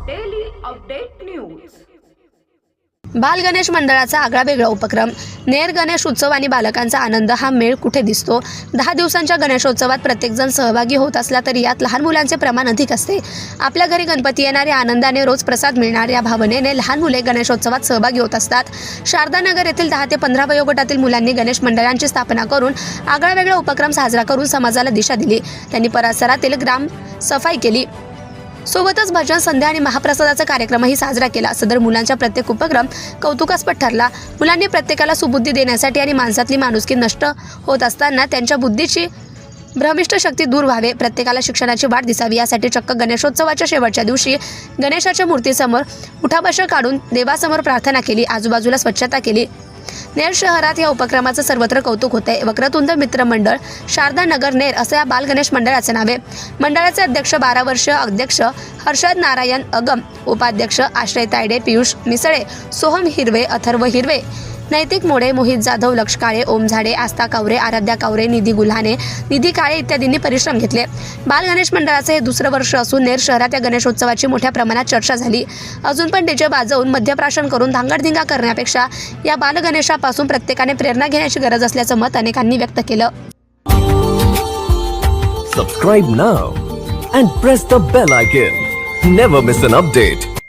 Update news बाल गणेश मंडळाचा आगळा वेगळा उपक्रम. नेर गणेश उत्सव आणि बालकांचा आनंद हा मेळ कुठे दिसतो? दहा दिवसांच्या गणेशोत्सवात प्रत्येकजण सहभागी होत असला तरी यात लहान मुलांचे प्रमाण अधिक असते. आपल्या घरी गणपती येणाऱ्या आनंदाने रोज प्रसाद मिळणार या भावनेने लहान मुले गणेशोत्सवात सहभागी होत असतात. शारदानगर येथील दहा ते पंधरा वयोगटातील मुलांनी गणेश मंडळांची स्थापना करून आगळा वेगळा उपक्रम साजरा करून समाजाला दिशा दिली. त्यांनी परिसरातील ग्राम सफाई केली. सोबतच भजन संध्या आणि महाप्रसादाचा कार्यक्रमही साजरा केला. सदर मुलांच्या प्रत्येक उपक्रम कौतुकास्पद ठरला. मुलांनी प्रत्येकाला सुबुद्धी देण्यासाठी आणि माणसातली माणुसकी नष्ट होत असताना त्यांच्या बुद्धीची भ्रमिष्ट शक्ती दूर व्हावे. प्रत्येकाला शिक्षणाची वाट दिसावी. यासाठी चक्क गणेशोत्सवाच्या शेवटच्या दिवशी गणेशाच्या मूर्तीसमोर उठाबशा काढून देवासमोर प्रार्थना केली. आजूबाजूला स्वच्छता केली. नेर शहरात या उपक्रमाचं सर्वत्र कौतुक होते वक्रतुंड मित्र मंडळ शारदा नगर नेर असं या बाल गणेश मंडळाचे नाव आहे. मंडळाचे अध्यक्ष बारा वर्ष अध्यक्ष हर्षद नारायण अगम उपाध्यक्ष आश्रय तायडे पियुष मिसळे सोहम हिरवे अथर्व हिरवे. नैतिक मोडे मोहित जाधव लक्ष काळे ओम झाडे आस्था कावरे आराध्या कावरे निधी गुल्हाने निधी काळे इत्यादींनी परिश्रम घेतले. बाल गणेश मंडळाचे हे दुसरं वर्ष असून नेर शहरात या गणेशोत्सवाची मोठ्या प्रमाणात चर्चा झाली. अजून पण डीजे वाजवून मध्यप्राशन करून धांगडधिंगा करण्यापेक्षा या बालगणेशापासून प्रत्येकाने प्रेरणा घेण्याची गरज असल्याचं मत अनेकांनी व्यक्त केलं. Subscribe now and press the bell icon never miss an update